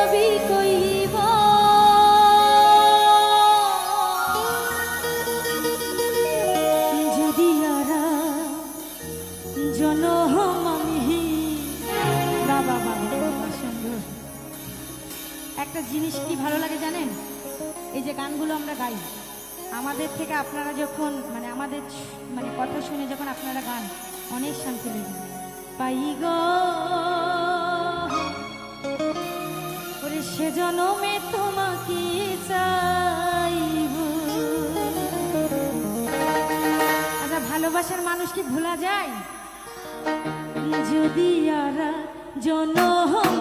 ছবি বাবা সুন্দর একটা জিনিস কি ভালো লাগে জানেন? এই যে গানগুলো আমরা গাই, আমাদের থেকে আপনারা যখন মানে আমাদের মানে কথা শুনে যখন আপনারা গান, অনেক শান্তি লেগে। পাই গো। সে জনমে তোমাকে চাইব। আচ্ছা ভালোবাসার মানুষ কি ভোলা যায়? যদি আরা জনম